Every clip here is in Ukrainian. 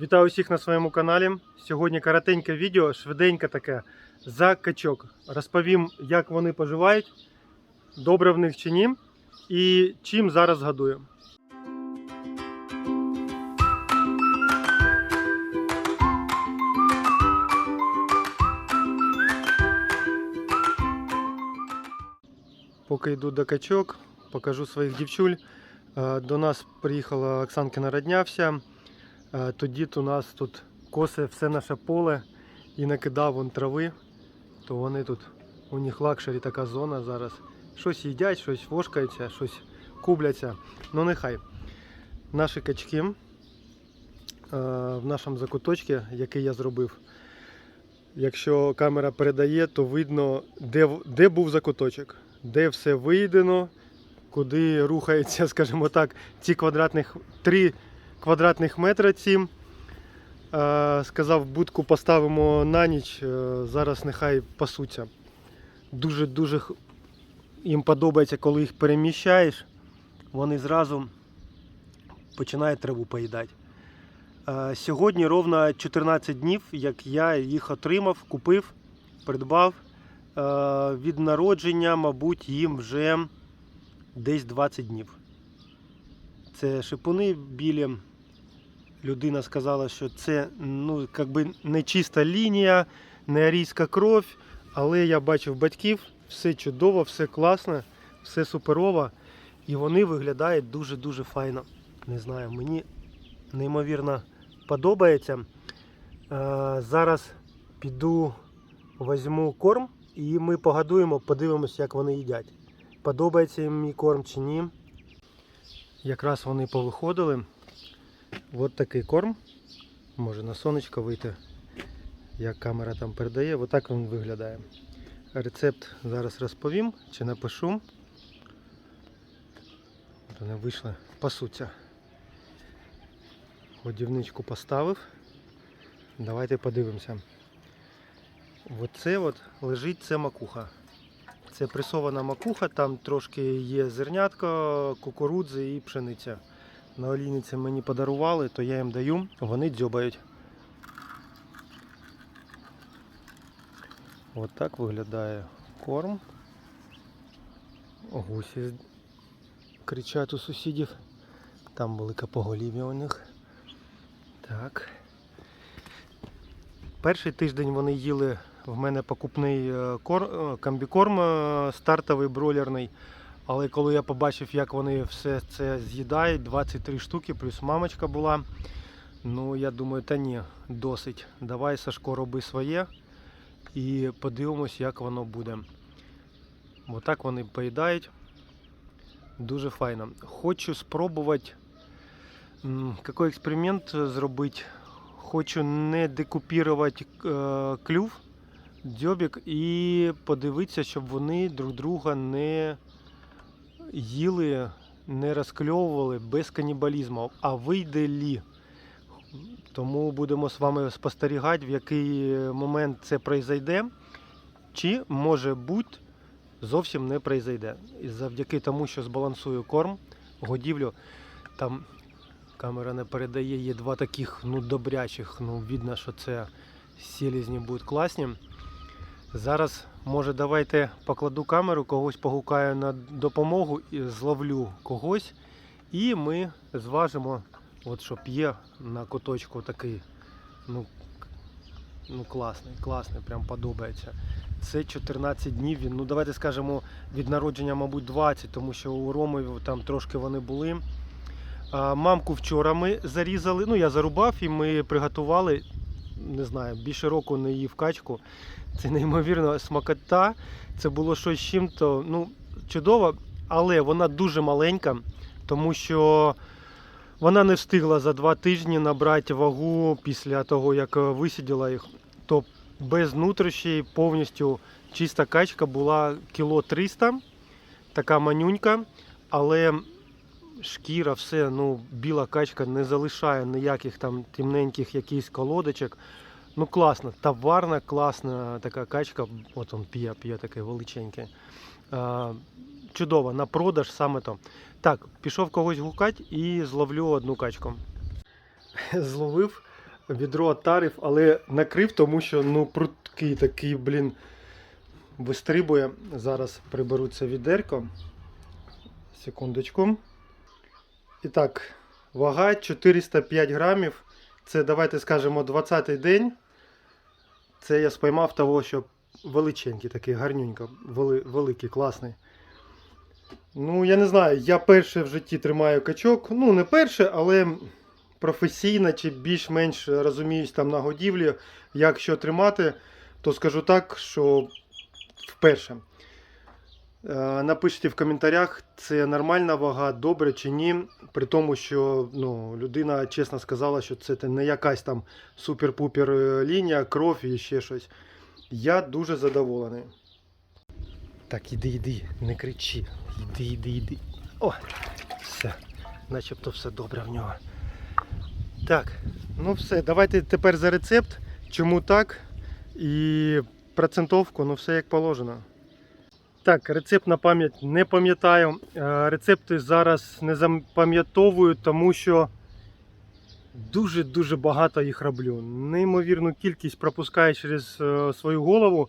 Вітаю усіх на своєму каналі. Сьогодні коротеньке відео, швиденьке таке за качок. Розповім, як вони поживають, добре в них чи ні, і чим зараз годую. Поки йду до качок, покажу своїх дівчуль. Е, До нас приїхала Оксанкина родня вся. Е, То дід у нас тут косе все наше поле і накидав вон трави, то вони тут, у них лакшері така зона зараз. Щось їдять, щось вошкаються, щось кубляться. Ну нехай. Наші качки е, в нашому закуточці, який я зробив. Якщо камера передає, то видно, де, де був закуточок, де все виїдено, куди рухається, скажімо так, ці квадратних 3 квадратних метра ці. Е, сказав, будку поставимо на ніч, е, зараз нехай пасуться. Дуже-дуже їм подобається, коли їх переміщаєш, вони зразу починають траву поїдати. Е, Сьогодні ровно 14 днів, як я їх отримав, купив, придбав. Від народження, мабуть, їм вже десь 20 днів. Це шипуни білі. Людина сказала, що це ну, якби не чиста лінія, не арійська кров, але я бачив батьків, все чудово, все класно, все суперово. І вони виглядають дуже-дуже файно. Не знаю, мені неймовірно подобається. Е, зараз піду, візьму корм і ми погодуємо, подивимося, як вони їдять. Подобається їм мій корм чи ні. Якраз вони повиходили. От такий корм. Може на сонечко вийти, як камера там передає. Отак він виглядає. Рецепт зараз розповім чи напишу. Вони вийшли, пасуться. Годівничку поставив. Давайте подивимося. Оце от лежить це макуха. Це пресована макуха, там трошки є зернятка, кукурудзи і пшениця. На олійниці мені подарували, то я їм даю, вони дзьобають. От так виглядає корм. Гусі кричать у сусідів. Там велике поголів'я у них. Так. Перший тиждень вони їли в мене покупний е, е, комбікорм е, стартовий бройлерний. Але коли я побачив, як вони все це з'їдають, 23 штуки, плюс мамочка була. Ну, я думаю, та ні, досить. Давай, Сашко, роби своє і подивимось, як воно буде. Отак вони поїдають. Дуже файно. Хочу спробувати який експеримент зробити. Хочу не декупірувати клюв, дзьобік і подивитися, щоб вони друг друга не їли, не розкльовували без канібалізму, а вийде лі. Тому будемо з вами спостерігати, в який момент це пройде, чи може бути зовсім не пройде. І завдяки тому, що збалансую корм, годівлю, там камера не передає, є два таких ну, добрячих, ну видно, що це селезні будуть класні. Зараз, може, давайте покладу камеру, когось погукаю на допомогу зловлю когось. І ми зважимо, от щоб є на куточку такий, ну, ну класний, класний, прям подобається. Це 14 днів. Він, ну давайте скажемо, від народження, мабуть, 20, тому що у Роми там трошки вони були. А, мамку вчора ми зарізали. Ну, я зарубав і ми приготували. Не знаю, більше року не їв качку. Це неймовірно смакота. Це було щось чим-то ну, чудово, але вона дуже маленька, тому що вона не встигла за два тижні набрати вагу після того, як е, висиділа їх. То без нутрощей повністю чиста качка була кіло 300, така манюнька, але шкіра, все, ну, біла качка не залишає ніяких там темненьких якихось колодочок. Ну класно, товарна, класна така качка. От он п'є, п'є таке величеньке. А, чудово, на продаж саме то. Так, пішов когось гукати і зловлю одну качку. Зловив відро тариф, але накрив, тому що ну пруткий такий, блін, вистрибує. Зараз приберу це відерко. Секундочку. І так, вага 405 грамів. Це, давайте скажемо, 20-й день. Це я спіймав того, що величенький, такий гарнюнько, вели, великий, класний. Ну, я не знаю, я перше в житті тримаю качок. Ну, не перше, але професійно чи більш-менш розуміюсь там на годівлі, як що тримати, то скажу так, що вперше. Е, Напишіть в коментарях, це нормальна вага, добре чи ні. При тому, що ну, людина чесно сказала, що це не якась там супер-пупер е, лінія, кров і ще щось. Я дуже задоволений. Так, іди, іди, не кричи. Іди, іди, іди. О, все. Начебто все добре в нього. Так, ну все, давайте тепер за рецепт. Чому так? І процентовку, ну все як положено. Так, рецепт на пам'ять не пам'ятаю. Е, Рецепти зараз не запам'ятовую, тому що дуже-дуже багато їх роблю. Неймовірну кількість пропускаю через е, свою голову.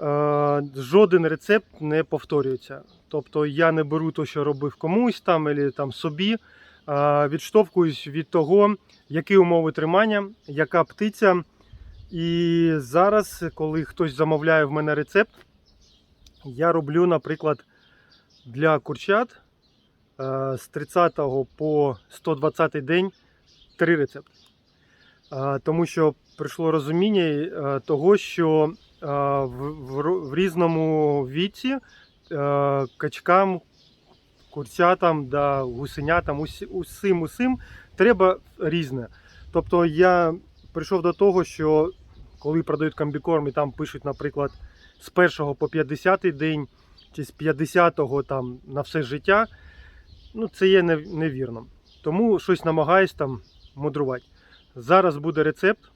Е, Жоден рецепт не повторюється. Тобто я не беру те, що робив комусь там, або там собі. Відштовхуюсь від того, які умови тримання, яка птиця. І зараз, коли хтось замовляє в мене рецепт, я роблю, наприклад, для курчат е, з 30 по 120 день три рецепти. Е, Тому що прийшло розуміння е, того, що в, різному віці качкам, курчатам, да, гусенятам, усім усім треба різне. Тобто я прийшов до того, що коли продають комбікорм і там пишуть, наприклад, з 1 по 50 день чи з 50-го там на все життя, ну це є невірно. Тому щось намагаюсь там мудрувати. Зараз буде рецепт.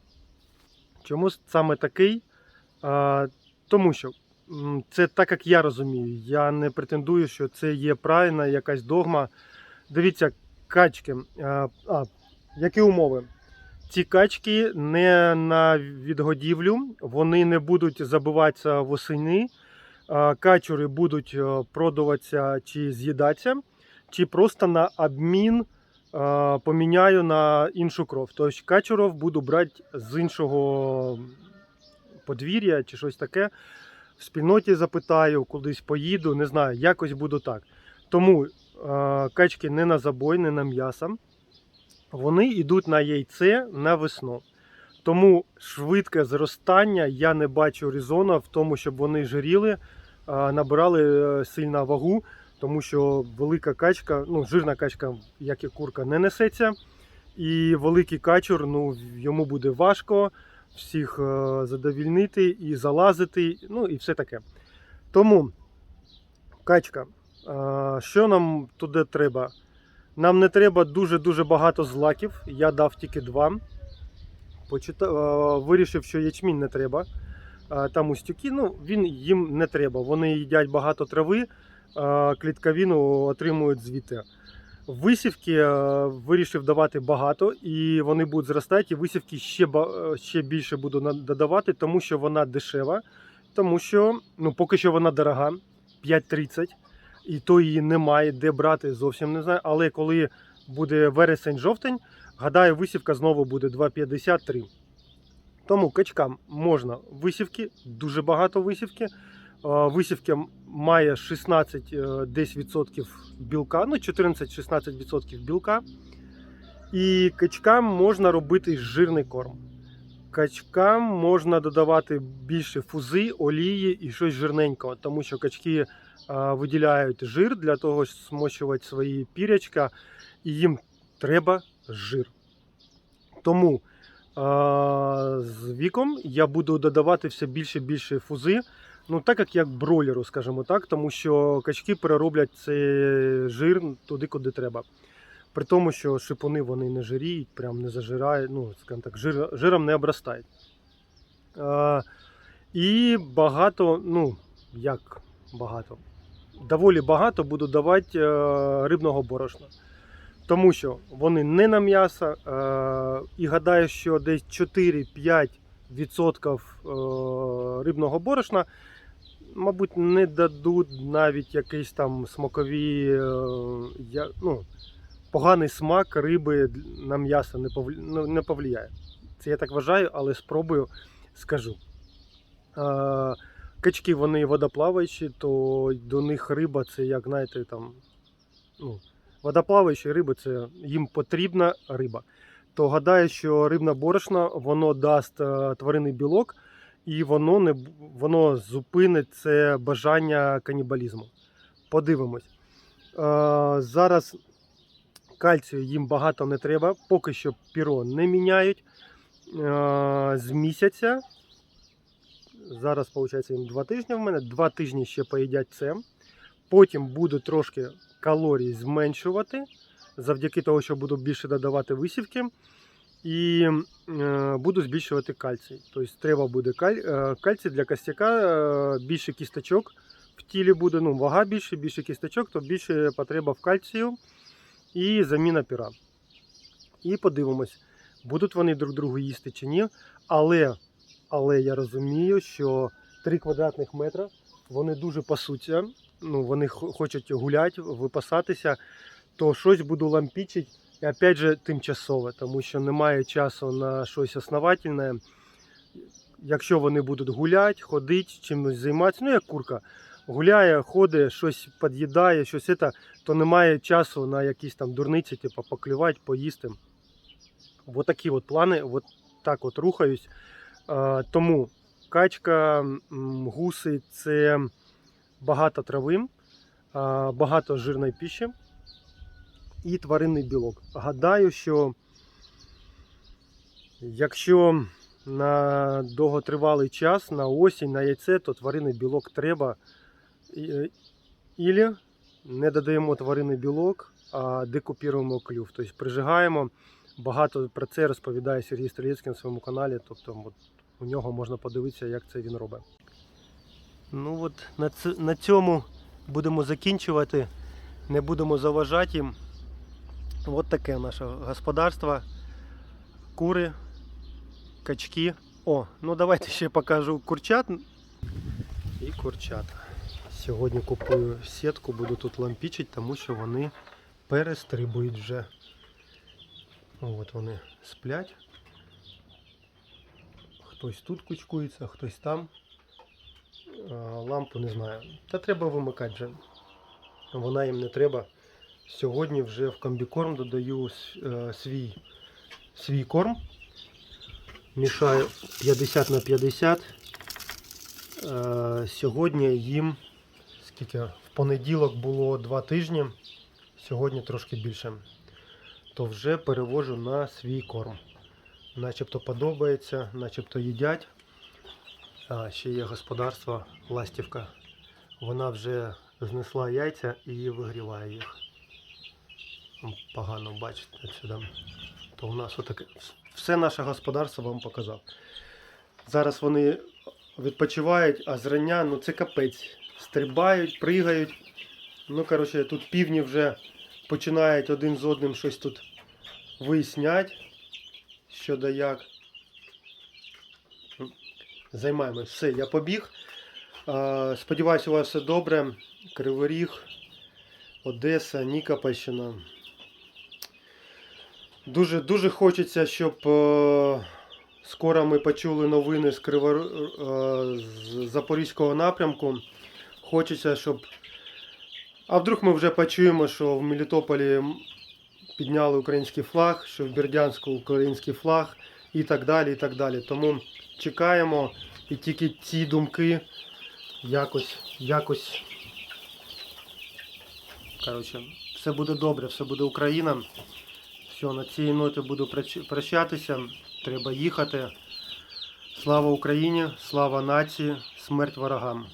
Чому саме такий? А, тому що це так, як я розумію. Я не претендую, що це є правильна якась догма. Дивіться, качки. А, а, які умови? Ці качки не на відгодівлю, вони не будуть забиватися восени. Качури будуть е, продаватися чи з'їдатися, чи просто на обмін е, поміняю на іншу кров. Тобто качуров буду брати з іншого подвір'я чи щось таке. В спільноті запитаю, кудись поїду, не знаю, якось буду так. Тому е, качки не на забой, не на м'ясо. Вони йдуть на яйце на весну. Тому швидке зростання я не бачу резону в тому, щоб вони жиріли, набирали е, сильну вагу, тому що велика качка, ну жирна качка, як і курка, не несеться. І великий качур, ну йому буде важко всіх е, задовільнити і залазити, ну і все таке. Тому качка, що нам туди треба? Нам не треба дуже-дуже багато злаків. Я дав тільки два. Почита... е, Вирішив, що ячмінь не треба. Е, Там устюки, ну він їм не треба. Вони їдять багато трави, е, клітковину отримують звідти. Висівки вирішив давати багато, і вони будуть зростати. І висівки ще, ще більше буду додавати, тому що вона дешева, тому що ну, поки що вона дорога 5,30, і то її немає де брати, зовсім не знаю. Але коли буде вересень-жовтень, гадаю, висівка знову буде 2,53. Тому качкам можна висівки, дуже багато висівки. Висівки має 16 е, десь відсотків білка, ну 14-16% білка. І качкам можна робити жирний корм. Качкам можна додавати більше фузи, олії і щось жирненького, тому що качки виділяють жир для того, щоб смочувати свої пірячка, і їм треба жир. Тому з віком я буду додавати все більше і більше фузи. Ну, так як як бройлеру, скажімо так, тому що качки перероблять цей жир туди, куди треба. При тому, що шипуни вони не жиріють, прям не зажирають, ну, скажімо так, жир, жиром не обростають. А, і багато, ну, як багато, доволі багато буду давати е, рибного борошна. тому що вони не на м'ясо. Е, і гадаю, що десь 4-5% е, рибного борошна, мабуть, не дадуть навіть якийсь там смакові, ну, поганий смак риби на м'ясо ну, не повлияє. Це я так вважаю, але спробую, скажу. Качки вони водоплаваючі, то до них риба це як, знаєте, там, ну, водоплаваючі риби це їм потрібна риба. То гадаю, що рибна борошна воно дасть е, тваринний білок і воно не воно зупинить це бажання канібалізму. Подивимось. Е, зараз кальцію їм багато не треба, поки що піро не міняють. Е, з місяця. Зараз, виходить, їм два тижні в мене. Два тижні ще поїдять це. Потім буду трошки калорій зменшувати, завдяки того, що буду більше додавати висівки. І е, буду збільшувати кальцій. Тобто треба буде каль, е, кальцій для костяка, е, більше кісточок в тілі буде, ну, вага більше, більше кісточок, то більше потреба в кальцію і заміна піра. І подивимось, будуть вони друг другу їсти чи ні. Але, але я розумію, що 3 квадратних метра вони дуже пасуться. Ну, вони хочуть гуляти, випасатися, то щось буду лампічити. І опять же тимчасове, тому що немає часу на щось основательне. Якщо вони будуть гуляти, ходити, чимось займатися, ну як курка, гуляє, ходить, щось під'їдає, щось це, то немає часу на якісь там дурниці, типу поклювати, поїсти. От такі от плани, от так от рухаюсь. Тому качка, гуси це багато трави, багато жирної піші і тваринний білок. Гадаю, що якщо на довготривалий час, на осінь, на яйце, то тваринний білок треба. Е, Ілі не додаємо тваринний білок, а декупіруємо клюв. Тобто прижигаємо. Багато про це розповідає Сергій Стрілецький на своєму каналі. Тобто у нього можна подивитися, як це він робить. Ну от на, ц- на цьому будемо закінчувати. Не будемо заважати їм. От таке наше господарство. Кури, качки. О, ну давайте ще покажу курчат. І курчата. Сьогодні купую сітку, буду тут лампічити, тому що вони перестрибують вже. От вони сплять. Хтось тут кучкується, хтось там. Лампу не знаю. Та треба вимикати вже. Вона їм не треба. Сьогодні вже в комбікорм додаю е, свій, свій корм. Мішаю 50 на 50. Е, Сьогодні їм скільки в понеділок було 2 тижні, сьогодні трошки більше. То вже перевожу на свій корм. Начебто подобається, начебто їдять. А ще є господарство ластівка. Вона вже знесла яйця і вигріває їх. Погано бачите сюди. То у нас отаке. Все наше господарство вам показав. Зараз вони відпочивають, а зрання, ну це капець. Стрибають, пригають. Ну, коротше, тут півні вже починають один з одним щось тут вияснять, що да як. Займаємось. Все, я побіг. Сподіваюся, у вас все добре. Кривий Ріг, Одеса, Нікопольщина. Дуже, дуже хочеться, щоб е, скоро ми почули новини з, Криво... е, з Запорізького напрямку. Хочеться, щоб. А вдруг ми вже почуємо, що в Мелітополі підняли український флаг, що в Бердянську український флаг і так далі. і так далі. Тому чекаємо і тільки ці думки якось, якось. Коротше, все буде добре, все буде Україна. Все, на цій ноті буду прощатися. Треба їхати. Слава Україні, слава нації, смерть ворогам.